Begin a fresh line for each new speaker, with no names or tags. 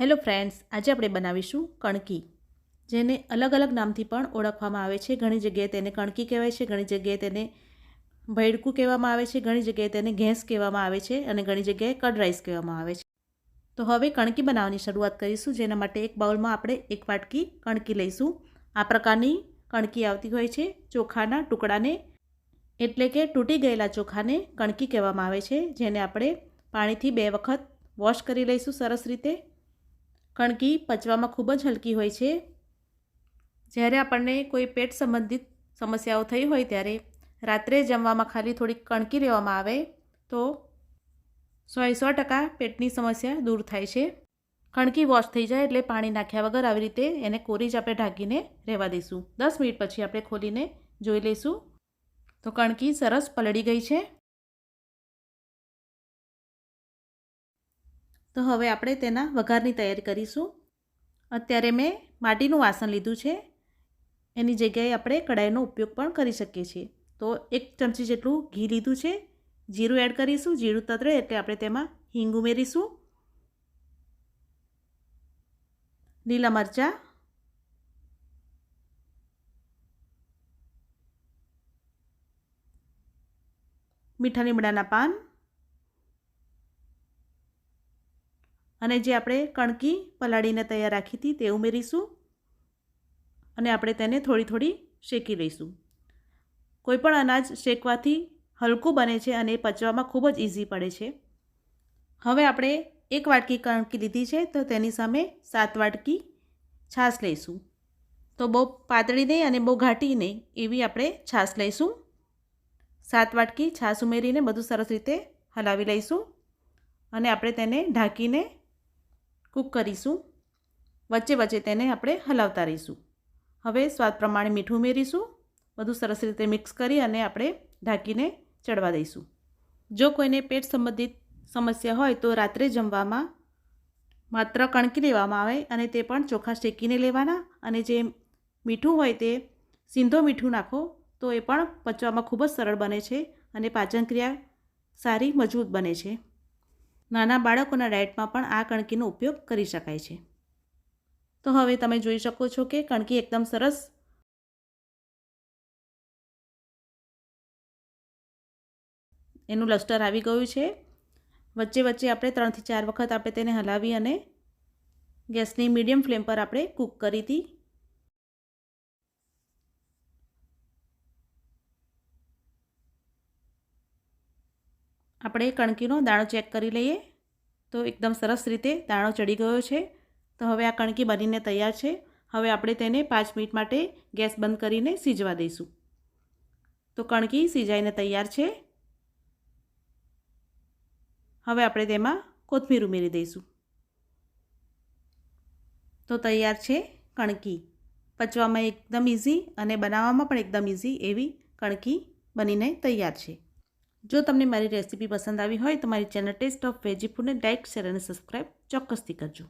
Hello friends, આજે આપણે બનાવીશું કણકી, જેને અલગ અલગ નામથી પણ ઓળખવામાં આવે છે. ઘણી જગ્યાએ તેને કણકી કહેવાય છે, ઘણી જગ્યાએ તેને ભૈડકું કહેવામાં આવે છે, ઘણી જગ્યાએ તેને ઘેંસ કહેવામાં આવે છે અને ઘણી જગ્યાએ કડ રાઈસ કહેવામાં આવે છે. તો હવે કણકી બનાવવાની શરૂઆત કરીશું. જેના માટે એક બાઉલમાં આપણે એક વાટકી કણકી લઈશું. આ પ્રકારની કણકી આવતી હોય છે, ચોખાના ટુકડાને, એટલે કે તૂટી ગયેલા ચોખાને કણકી કહેવામાં આવે છે, જેને આપણે પાણીથી બે વખત વોશ કરી લઈશું સરસ રીતે. કણકી પચવામાં ખૂબ જ હલકી હોય છે. જ્યારે આપણને કોઈ પેટ સંબંધિત સમસ્યાઓ થઈ હોય ત્યારે રાત્રે જમવામાં ખાલી થોડીક કણકી લેવામાં આવે, તો સો સો ટકા પેટની સમસ્યા દૂર થાય છે. કણકી વોશ થઈ જાય એટલે પાણી નાખ્યા વગર આવી રીતે એને કોરી જ આપણે ઢાંકીને રહેવા દઈશું. દસ મિનિટ પછી આપણે ખોલીને જોઈ લઈશું. તો કણકી સરસ પલળી ગઈ છે. તો હવે આપણે તેના વઘારની તૈયારી કરીશું. અત્યારે મેં માટીનું વાસણ લીધું છે. એની જગ્યાએ આપણે કડાઈનો ઉપયોગ પણ કરી શકીએ છીએ. તો એક ચમચી જેટલું ઘી લીધું છે. જીરું એડ કરીશું. જીરું તતરે એટલે આપણે તેમાં હિંગ ઉમેરીશું. લીલા મરચાં. મીઠા લીમડાના પાન. અને જે આપણે કણકી પલાળીને તૈયાર રાખી હતી તે ઉમેરીશું અને આપણે તેને થોડી થોડી શેકી લઈશું. કોઈપણ અનાજ શેકવાથી હલકું બને છે અને પચવામાં ખૂબ જ ઇઝી પડે છે. હવે આપણે એક વાટકી કણકી લીધી છે તો તેની સામે સાત વાટકી છાશ લઈશું. તો બહુ પાતળી નહીં અને બહુ ઘાટી નહીં એવી આપણે છાશ લઈશું. સાત વાટકી છાશ ઉમેરીને બધું સરસ રીતે હલાવી લઈશું અને આપણે તેને ઢાંકીને કૂક કરીશું. વચ્ચે વચ્ચે તેને આપણે હલાવતા રહીશું. હવે સ્વાદ પ્રમાણે મીઠું ઉમેરીશું. બધું સરસ રીતે મિક્સ કરી અને આપણે ઢાંકીને ચડવા દઈશું. જો કોઈને પેટ સંબંધિત સમસ્યા હોય તો રાત્રે જમવામાં માત્ર કણકી લેવામાં આવે અને તે પણ ચોખા શેકીને લેવાના અને જે મીઠું હોય તે સીંધો મીઠું નાખો તો એ પણ પચવામાં ખૂબ જ સરળ બને છે અને પાચનક્રિયા સારી મજબૂત બને છે. નાના બાળકોના ડાયટમાં પણ આ કણકીનો ઉપયોગ કરી શકાય છે. તો હવે તમે જોઈ શકો છો કે કણકી એકદમ સરસ એનું લસ્ટર આવી ગયું છે. વચ્ચે વચ્ચે આપણે ત્રણથી ચાર વખત આપણે તેને હલાવી અને ગેસની મીડિયમ ફ્લેમ પર આપણે કૂક કરી હતી. આપણે કણકીનો દાણો ચેક કરી લઈએ. તો એકદમ સરસ રીતે દાણો ચડી ગયો છે. તો હવે આ કણકી બનીને તૈયાર છે. હવે આપણે તેને પાંચ મિનિટ માટે ગેસ બંધ કરીને સીજવા દઈશું. તો કણકી સીજાઈને તૈયાર છે. હવે આપણે તેમાં કોથમીર ઉમેરી દઈશું. તો તૈયાર છે કણકી. પચવામાં એકદમ ઇઝી અને બનાવવામાં પણ એકદમ ઇઝી એવી કણકી બનીને તૈયાર છે. જો તમને મારી રેસીપી પસંદ આવી હોય તો મારી ચેનલ ટેસ્ટ ઓફ વેજી ફૂડને લાઇક શેર અને સબસ્ક્રાઈબ ચોક્કસથી કરજો.